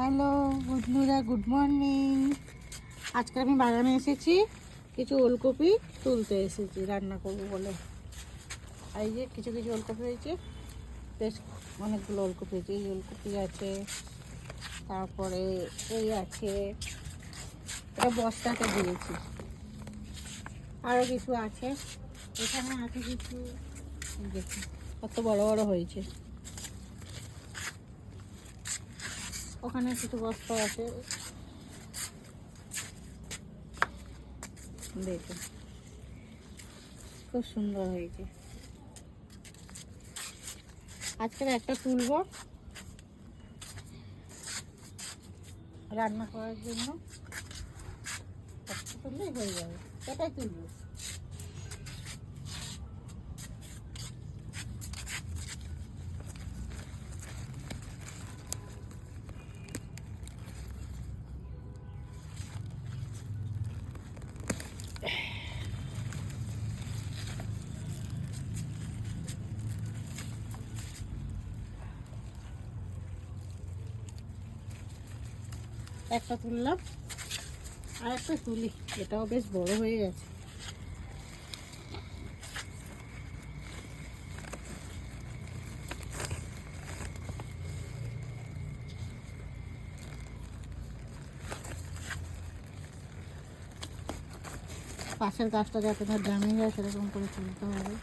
Hello বন্ধুরা good morning. আজকে আমি বাগানে এসেছি, কিছু ওলকপি তুলতে এসেছি, রান্না করব বলে। এই যে কিছু কিছু ওলকপি হয়েছে, বেশ অনেকগুলো ওলকপি হয়েছে, এই ওলকপি আছে, তারপরে এই আছে, এটা বস্তাতে দিয়েছি। আরও কিছু আছে, এখানে আছে কিছু দেখুন কত বড় বড় হয়েছে। ওখানে কিছু বস্তা আছে। দেখুন। খুব সুন্দর হয়েছে। আজকের একটা তুলব। রান্না করার জন্য। একটা তুললেই হয়ে যাবে। সেটাই তুলবো। একটা তুললাম আর একটা তুলি। এটাও বেশ বড় হয়ে গেছে। পাশের গাছটা যাতে ধর ড্যামেজ যায় সেরকম করে তুলতে হবে।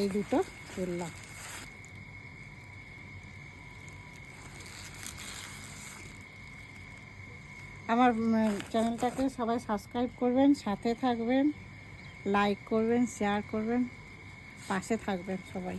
এই দুটো তুললাম আমার চ্যানেলটাকে সবাই সাবস্ক্রাইব করবেন, সাথে থাকবেন লাইক করবেন শেয়ার করবেন, পাশে থাকবেন সবাই।